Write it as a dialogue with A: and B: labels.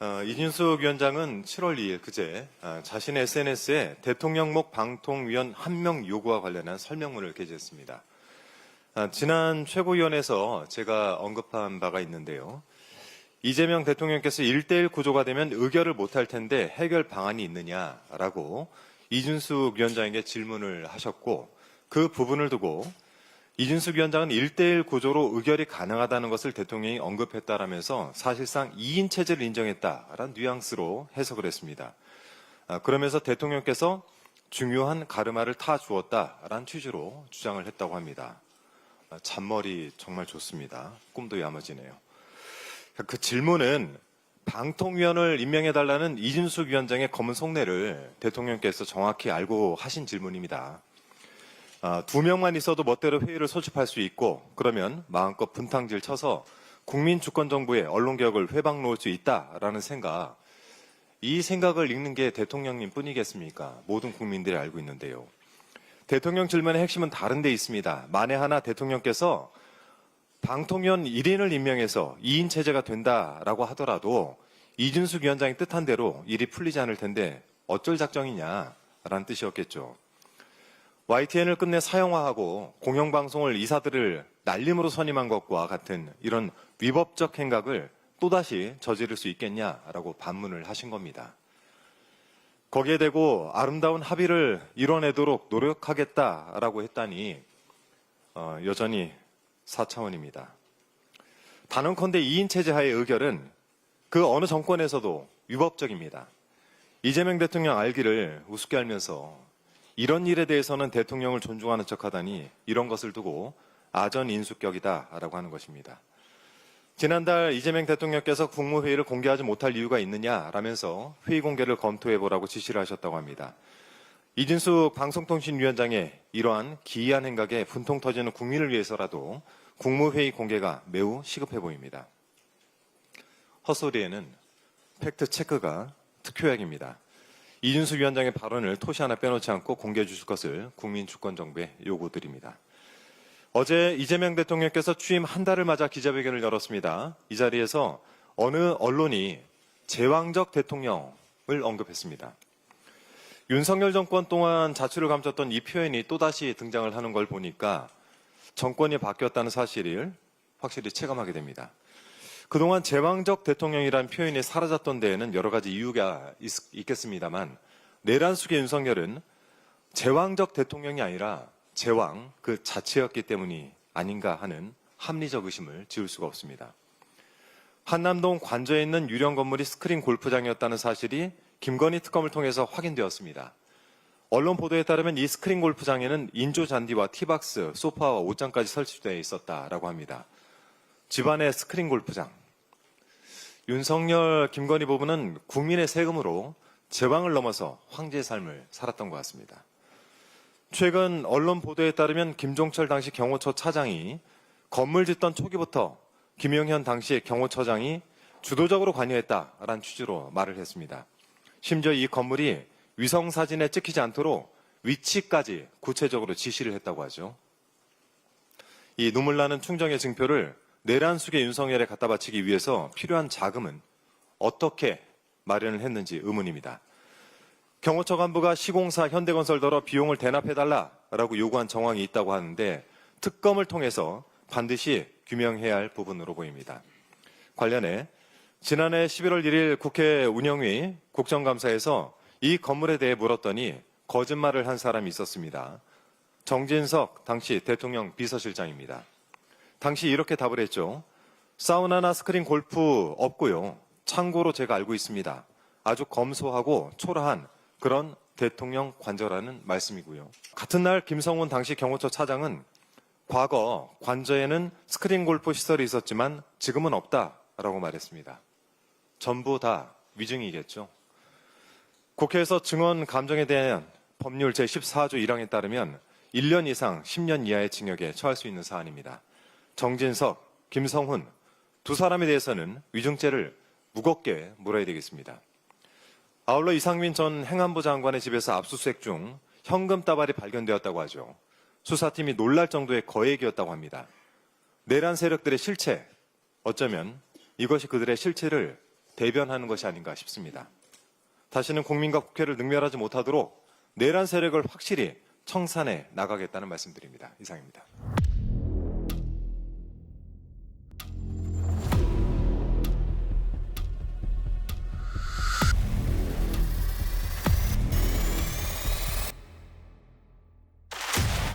A: 어, 이진숙 위원장은 7월 2일 그제 어, 자신의 SNS에 대통령목 방통위원 한 명 요구와 관련한 설명문을 게재했습니다. 아, 지난 최고위원회에서 제가 언급한 바가 있는데요. 이재명 대통령께서 1대1 구조가 되면 의결을 못할 텐데 해결 방안이 있느냐라고 이준숙 위원장에게 질문을 하셨고 그 부분을 두고 이준숙 위원장은 1대1 구조로 의결이 가능하다는 것을 대통령이 언급했다라면서 사실상 2인 체제를 인정했다라는 뉘앙스로 해석을 했습니다. 아, 그러면서 대통령께서 중요한 가르마를 타 주었다라는 취지로 주장을 했다고 합니다. 아, 잔머리 정말 좋습니다. 꿈도 야무지네요. 그 질문은 방통위원을 임명해달라는 이준숙 위원장의 검은 속내를 대통령께서 정확히 알고 하신 질문입니다. 아, 두 명만 있어도 멋대로 회의를 소집할 수 있고 그러면 마음껏 분탕질 쳐서 국민 주권 정부의 언론 개혁을 회방 놓을 수 있다라는 생각. 이 생각을 읽는 게 대통령님 뿐이겠습니까? 모든 국민들이 알고 있는데요. 대통령 질문의 핵심은 다른 데 있습니다. 만에 하나 대통령께서 방통위원 1인을 임명해서 2인 체제가 된다라고 하더라도 이준숙 위원장이 뜻한 대로 일이 풀리지 않을 텐데 어쩔 작정이냐라는 뜻이었겠죠. YTN을 끝내 사형화하고 공영방송을 이사들을 날림으로 선임한 것과 같은 이런 위법적 행각을 또다시 저지를 수 있겠냐라고 반문을 하신 겁니다. 거기에 대고 아름다운 합의를 이뤄내도록 노력하겠다라고 했다니 어, 여전히 4차원입니다. 단언컨대 2인 체제 하의 의결은 그 어느 정권에서도 위법적입니다. 이재명 대통령 알기를 우습게 알면서 이런 일에 대해서는 대통령을 존중하는 척하다니 이런 것을 두고 아전 인수격이다라고 하는 것입니다. 지난달 이재명 대통령께서 국무회의를 공개하지 못할 이유가 있느냐라면서 회의 공개를 검토해 보라고 지시를 하셨다고 합니다. 이진숙 방송통신위원장의 이러한 기이한 행각에 분통 터지는 국민을 위해서라도 국무회의 공개가 매우 시급해 보입니다. 헛소리에는 팩트 체크가 특효약입니다. 이준수 위원장의 발언을 토시 하나 빼놓지 않고 공개해 주실 것을 국민주권정부에 요구드립니다. 어제 이재명 대통령께서 취임 한 달을 맞아 기자회견을 열었습니다. 이 자리에서 어느 언론이 제왕적 대통령을 언급했습니다. 윤석열 정권 동안 자취를 감췄던 이 표현이 또다시 등장을 하는 걸 보니까 정권이 바뀌었다는 사실을 확실히 체감하게 됩니다. 그동안 제왕적 대통령이라는 표현이 사라졌던 데에는 여러 가지 이유가 있, 겠습니다만 내란 속의 윤석열은 제왕적 대통령이 아니라 제왕 그 자체였기 때문이 아닌가 하는 합리적 의심을 지울 수가 없습니다. 한남동 관저에 있는 유령 건물이 스크린 골프장이었다는 사실이 김건희 특검을 통해서 확인되었습니다. 언론 보도에 따르면 이 스크린 골프장에는 인조 잔디와 티박스, 소파와 옷장까지 설치되어 있었다라고 합니다. 집안의 스크린 골프장. 윤석열, 김건희 부부는 국민의 세금으로 제왕을 넘어서 황제의 삶을 살았던 것 같습니다. 최근 언론 보도에 따르면 김종철 당시 경호처 차장이 건물 짓던 초기부터 김영현 당시 경호처장이 주도적으로 관여했다라는 취지로 말을 했습니다. 심지어 이 건물이 위성 사진에 찍히지 않도록 위치까지 구체적으로 지시를 했다고 하죠. 이 눈물 나는 충정의 증표를 내란 속의 윤석열에 갖다 바치기 위해서 필요한 자금은 어떻게 마련을 했는지 의문입니다. 경호처 간부가 시공사 현대건설더러 비용을 대납해달라라고 요구한 정황이 있다고 하는데 특검을 통해서 반드시 규명해야 할 부분으로 보입니다. 관련해 지난해 11월 1일 국회 운영위 국정감사에서 이 건물에 대해 물었더니 거짓말을 한 사람이 있었습니다. 정진석 당시 대통령 비서실장입니다. 당시 이렇게 답을 했죠. 사우나나 스크린 골프 없고요. 참고로 제가 알고 있습니다. 아주 검소하고 초라한 그런 대통령 관저라는 말씀이고요. 같은 날 김성훈 당시 경호처 차장은 과거 관저에는 스크린 골프 시설이 있었지만 지금은 없다라고 말했습니다. 전부 다 위증이겠죠. 국회에서 증언 감정에 대한 법률 제14조 1항에 따르면 1년 이상 10년 이하의 징역에 처할 수 있는 사안입니다. 정진석, 김성훈 두 사람에 대해서는 위증죄를 무겁게 물어야 되겠습니다. 아울러 이상민 전 행안부 장관의 집에서 압수수색 중 현금 다발이 발견되었다고 하죠. 수사팀이 놀랄 정도의 거액이었다고 합니다. 내란 세력들의 실체, 어쩌면 이것이 그들의 실체를 대변하는 것이 아닌가 싶습니다. 다시는 국민과 국회를 능멸하지 못하도록 내란 세력을 확실히 청산해 나가겠다는 말씀드립니다. 이상입니다.